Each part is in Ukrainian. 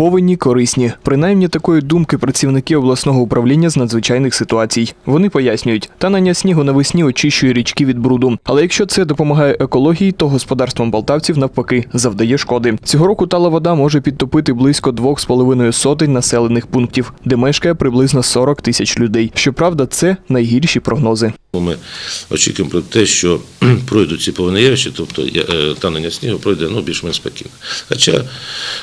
Повені корисні. Принаймні такої думки працівники обласного управління з надзвичайних ситуацій. Вони пояснюють, танення снігу навесні очищує річки від бруду. Але якщо це допомагає екології, то господарствам полтавців навпаки завдає шкоди. Цього року тала вода може підтопити близько двох з половиною сотень населених пунктів, де мешкає приблизно 40 тисяч людей. Щоправда, це найгірші прогнози. Ми очікуємо про те, що пройдуть ці повинні явища, тобто е, танення снігу пройде ну, більш-менш спокійно. Хоча,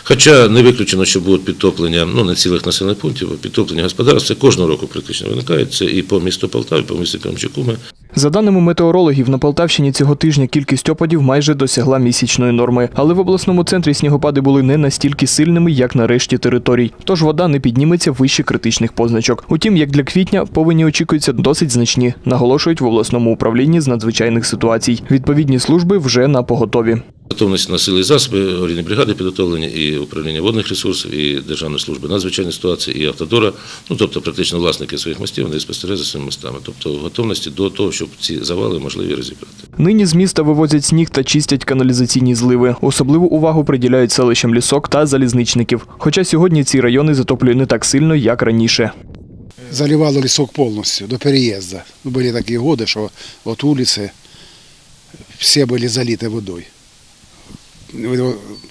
хоча не виключено, що будуть підтоплення ну, не цілих населених пунктів, а підтоплення господарств. Це кожного року практично виникає. Це і по місту Полтаві, по місту Крамчуку. За даними метеорологів, на Полтавщині цього тижня кількість опадів майже досягла місячної норми, але в обласному центрі снігопади були не настільки сильними, як на решті територій. Тож вода не підніметься вище критичних позначок. Утім, як для квітня, повені очікуються досить значні, наголошують в обласному управлінні з надзвичайних ситуацій. Відповідні служби вже на поготові. готовності на сили і засоби, аварійні бригади підготовлені, і управління водних ресурсів, і Державної служби надзвичайних ситуацій, і автодора. Ну тобто, практично власники своїх мостів вони спостерігають за своїми мостами. Тобто в готовності до того, щоб ці завали можливі розібрати. Нині з міста вивозять сніг та чистять каналізаційні зливи. Особливу увагу приділяють селищам лісок та залізничників. Хоча сьогодні ці райони затоплює не так сильно, як раніше. заливало лесок полностью до переезда. Ну, Были такие годы, что вот улицы все были залиты водой. Вы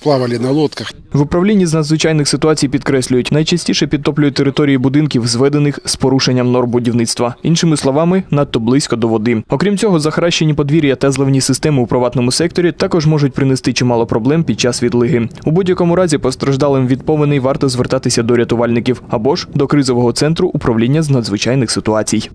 Плавали на лодках. В управлінні з надзвичайних ситуацій підкреслюють, найчастіше підтоплюють території будинків, зведених з порушенням норм будівництва. Іншими словами, надто близько до води. Окрім цього, захаращені подвір'я та зливні системи у приватному секторі також можуть принести чимало проблем під час відлиги. У будь-якому разі постраждалим від повеней варто звертатися до рятувальників або ж до кризового центру управління з надзвичайних ситуацій.